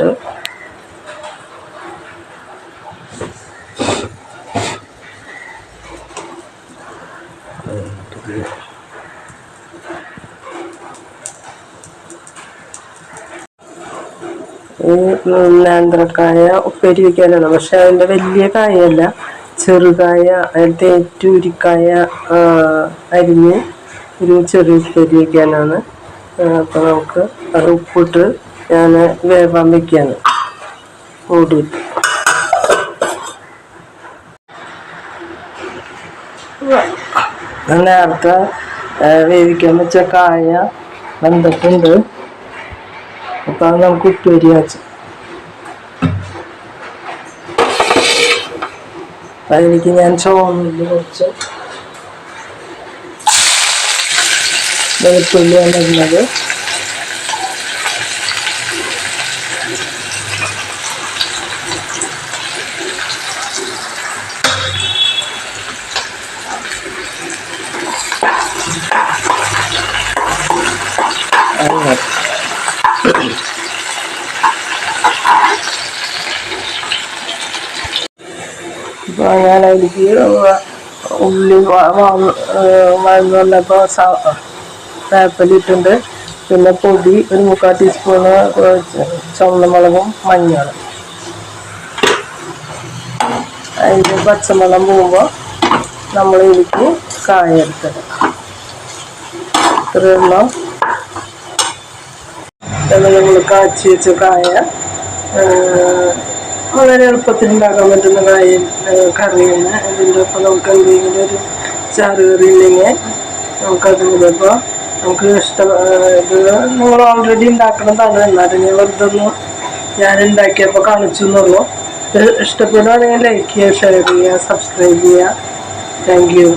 ഈ നേന്ത്രക്കായ ഉപ്പേരി വയ്ക്കാനാണ് പക്ഷെ അതിന്റെ വലിയ കായല്ല ചെറുകായ അതിന്റെ ഏറ്റവും ഉരിക്കായ അരിഞ്ഞ് ഒരു ചെറിയ ഉപ്പേരി വയ്ക്കാനാണ് അപ്പോൾ നമുക്ക് അത് ഉപ്പിട്ട് ഞാൻ വേവാൻ വയ്ക്കാണ് ഓടി നേരത്തെ വേവിക്കാൻ വെച്ച കായ വെന്തിട്ടുണ്ട്. അപ്പൊ അത് നമുക്ക് ഉപ്പേരി വെച്ച്. അതിലേക്ക് ഞാൻ ചോന്നില്ല കുറച്ച് വെളുത്തുള്ളിയാണ് ഇടുന്നത്. അപ്പോൾ ഞാൻ അതിലേക്ക് ഉള്ളി വഴന്നു വന്നപ്പോൾ വേപ്പലിട്ടുണ്ട് പിന്നെ പൊടി ഒരു മുക്കാൽ ടീസ്പൂണ് ചുവന്നമുളകും മഞ്ഞളും അതിന്റെ പച്ചമുളക് പോകുമ്പോൾ നമ്മൾ ഇതിലേക്ക് കായ എടുത്തത് ഇത്രയുള്ള നമ്മൾ കാച്ചി വെച്ച കായ. വളരെ എളുപ്പത്തിൽ ഉണ്ടാക്കാൻ പറ്റുന്ന കായ കറിയാണ്. അതിന്റെ ഒപ്പം നമുക്ക് എന്തെങ്കിലും ഒരു ചാറ് കറി ഇല്ലെങ്കിൽ നമുക്കത് ഇപ്പോൾ നമുക്ക് ഇഷ്ടം ഇത് നിങ്ങൾ ഓൾറെഡി ഉണ്ടാക്കണതാണ് എന്നാലും ഞാൻ വെറുതെ ഒന്ന് ഞാൻ ഉണ്ടാക്കിയപ്പോൾ കാണിച്ചു എന്നുള്ളൂ. ഇഷ്ടപ്പെടുകയാണെങ്കിൽ ലൈക്ക് ചെയ്യുക ഷെയർ ചെയ്യുക സബ്സ്ക്രൈബ് ചെയ്യുക. Thank you